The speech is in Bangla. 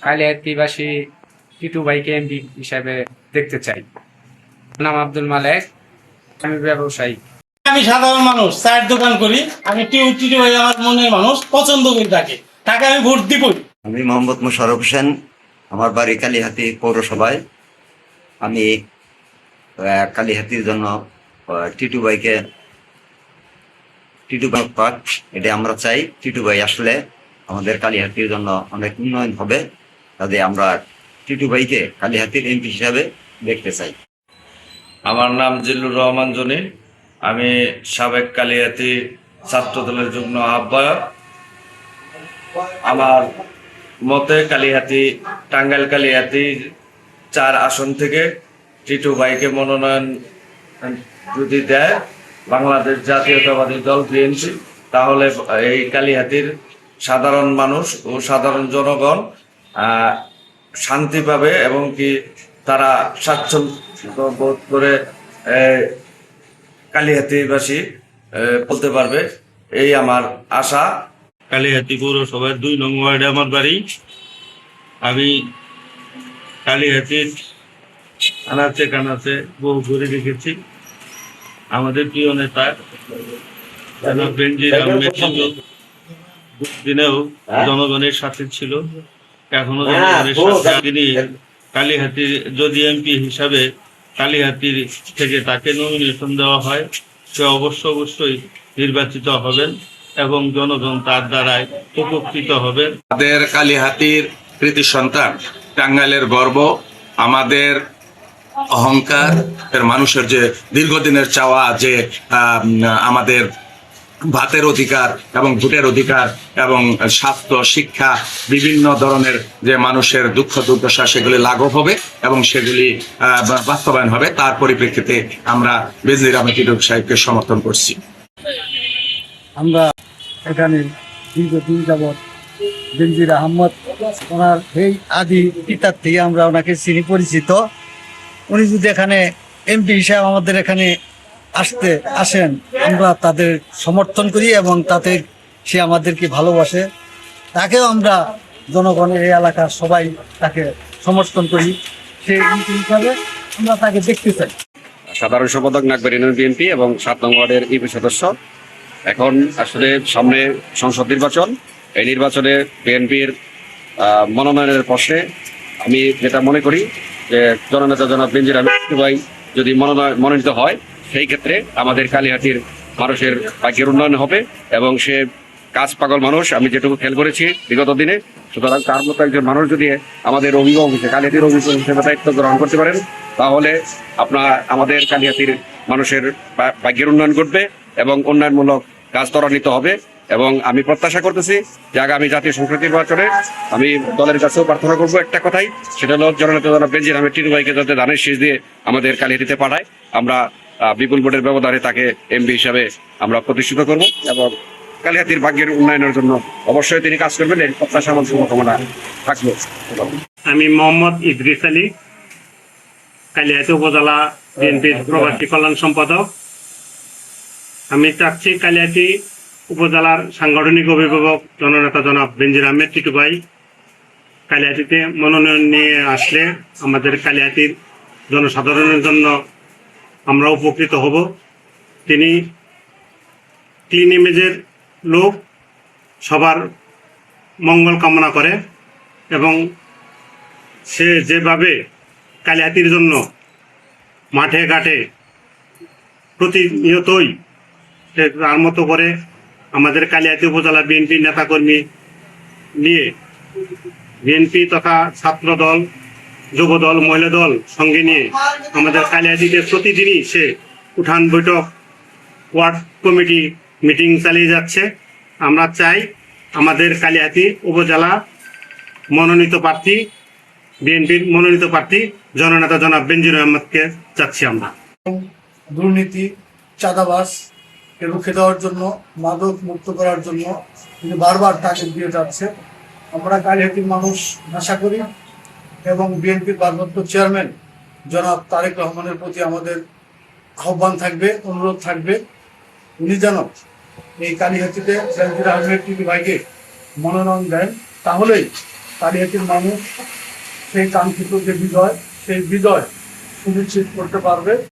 কালিয়াতিবাসী টিটু ভাইকে এমপি হিসাবে দেখতে চাই। নাম আব্দুল মালেক আমি ব্যবসায়ী। আমি সাধারণ মানুষ চায়ের দোকান করি আমি টিউ টিটু ভাই আমার মনের মানুষ পছন্দ করি তাকে। তাকে আমি ভোট দিবই। আমি মোহাম্মদ মোশারফ হোসেন আমার বাড়ি কালীহাতি পৌরসভায়। আমি আহ, কালীহাতির জন্য টিটু ভাইকে টিটু ভাই পাক এটা আমরা চাই। টিটু ভাই আসলে আমাদের কালীহাতির জন্য অনেক উন্নয়ন হবে তাতে আমরা টিটু ভাইকে কালীহাতির এমপি হিসাবে দেখতে চাই। আমার নাম জিল্লুর রহমান জনি। আমি সাবেক কালিয়াতি ছাত্র দলের যুগ্ম আহ্বায়ক। আমার মতে কালিহাতি, টাঙ্গাইল কালিহাতি চার আসন থেকে টিটু ভাইকে মনোনয়ন যদি দেয়, বাংলাদেশ জাতীয়তাবাদী দল বিএনপি, তাহলে এই কালিহাতির সাধারণ মানুষ ও সাধারণ জনগণ শান্তি পাবে এবং কি তারা স্বাচ্ছন্দ্য বোধ করে বলতে পারবে। এই আমার আশা। কালীহাতি পৌরসভার দুই নং ওয়ার্ডে আমার বাড়ি। আমি কালীহাতির আনাচে কানাচে বহু ঘুরে দেখেছি আমাদের প্রিয় নেতা দিনেও জনগণের সাথে ছিল। এখনও জনগণের সাথে তিনি কালীহাতির যদি এমপি হিসাবে কালীহাতির থেকে তাকে নমিনেশন দেওয়া হয় সে অবশ্য অবশ্যই নির্বাচিত হবেন এবং জনগণ তার দ্বারাই উপকৃত হবেন। আমাদের কালীহাতির কৃতি সন্তান টাঙ্গাইলের গর্ব আমাদের অহংকার এর মানুষের যে দীর্ঘদিনের চাওয়া যে আহ, আমাদের ভাতের অধিকার এবং ভোটের অধিকার এবং স্বাস্থ্য, শিক্ষা, বিভিন্ন ধরনের যে মানুষের দুঃখ, দুর্দশা, সেগুলি লাঘব হবে এবং সেগুলি বাস্তবায়ন হবে। তার পরিপ্রেক্ষিতে আমরা বেজির আহমেদ সাহেবকে সমর্থন করছি। আমরা এখানে দীর্ঘদিন যাবৎ বেনজির আহমদ ওনার এই আদি পিতার থেকে আমরা ওনাকে চিনি, পরিচিত। উনি যদি এখানে এমপি হিসাবে আমাদের এখানে আসতে আসেন, আমরা তাদের সমর্থন করি এবং তাতে সে আমাদেরকে ভালোবাসে। তাকেও আমরা জনগণের এই এলাকার সবাই তাকে সমর্থন করি। সেই হিসাবে আমরা তাকে দেখতে চাই। সাধারণ সম্পাদক নাগবের ইউনিয়ন বিএনপি এবং সাত নং ওয়ার্ডের ইউপি সদস্য। এখন আসলে সামনে সংসদ নির্বাচন। এই নির্বাচনে বিএনপির মনোনয়নের প্রশ্নে আমি যেটা মনে করি যে জননেতা জনাব বেঞ্জির আহমেদ ভাই যদি মনোনয়ন মনোনীত হয় সেই ক্ষেত্রে আমাদের কালীহাতির মানুষের ভাগ্যের উন্নয়ন হবে এবং সে কাজ পাগল মানুষ, আমি যেটুকু খেয়াল করেছি বিগত দিনে, সুতরাং তার মতো একজন মানুষ যদি আমাদের অভিভাবক হিসেবে, কালিহাতির অভিভাবক হিসেবে দায়িত্ব গ্রহণ করতে পারেন, তাহলে আপনার, আমাদের কালিহাতির মানুষের ভাগ্যের উন্নয়ন ঘটবে এবং উন্নয়নমূলক কাজ ত্বরান্বিত হবে এবং আমি প্রত্যাশা করতেছি যে আগামী জাতীয় সংসদ নির্বাচনে আমি দলের কাছেও প্রার্থনা করব একটা কথাই, সেটা হলো জননেতা জনাব বেঞ্জির আহমেদ টিনু ভাইকে যাতে ধানের শীষ দিয়ে আমাদের কালিহাতিতে পাঠায়। আমরা বিপুল ভোটের ব্যবধানে তাকে এমপি হিসাবে আমরা প্রতিষ্ঠিত করব এবং কালিহাতির ভাগ্যের উন্নয়নের জন্য অবশ্যই তিনি কাজ করবেন। এই প্রত্যাশা আমার শুভকামনা থাকল আমি মোহাম্মদ ইদ্রিস আলী, কালিয়াতি উপজেলা বিএনপির প্রবাসী কল্যাণ সম্পাদক। আমি চাচ্ছি কালিয়াতি উপজেলার সাংগঠনিক অভিভাবক জননেতা জনাব বেঞ্জির আহমেদ টিটু ভাই মনোনয়ন নিয়ে আসলে আমাদের কালিয়াতির জনসাধারণের জন্য আমরা উপকৃত হব। তিনি ক্লিন ইমেজের লোক, সবার মঙ্গল কামনা করে এবং সে যেভাবে কালিহাতির জন্য মাঠে ঘাটে প্রতিনিয়তই তার মতো করে আমাদের কালিহাতি উপজেলা বিএনপি নেতাকর্মী নিয়ে বিএনপি তথা ছাত্র দল যুব দল মহিলা দল সঙ্গে নিয়ে আমাদের কালিহাতিতে প্রতিদিনই সে উঠান বৈঠক, ওয়ার্ড কমিটি মিটিং চালিয়ে যাচ্ছে। আমরা চাই আমাদের কালিয়াতি উপজেলা মনোনীত প্রার্থী, বিএনপির মনোনীত প্রার্থী, জননেতা জনাব বেনজির আহমদকে চাচ্ছি আমরা। দুর্নীতি, চাঁদাবাস রুখে দেওয়ার জন্য, মাদক মুক্ত করার জন্য তিনি বারবার তাকে দিয়ে যাচ্ছে। আমরা কালিহাতির মানুষ, আশা করি এবং বিএনপির ভারপ্রাপ্ত চেয়ারম্যান জনাব তারেক রহমানের প্রতি আমাদের আহ্বান থাকবে, অনুরোধ থাকবে। উনি যেন এই কালীহাতিতে জাহাঙ্গীর আহমেদ টিভি ভাইকে মনোনয়ন দেন, তাহলেই কালীহাতির মানুষ সেই কাঙ্ক্ষিত যে বিজয়, সেই বিজয় সুনিশ্চিত করতে পারবে।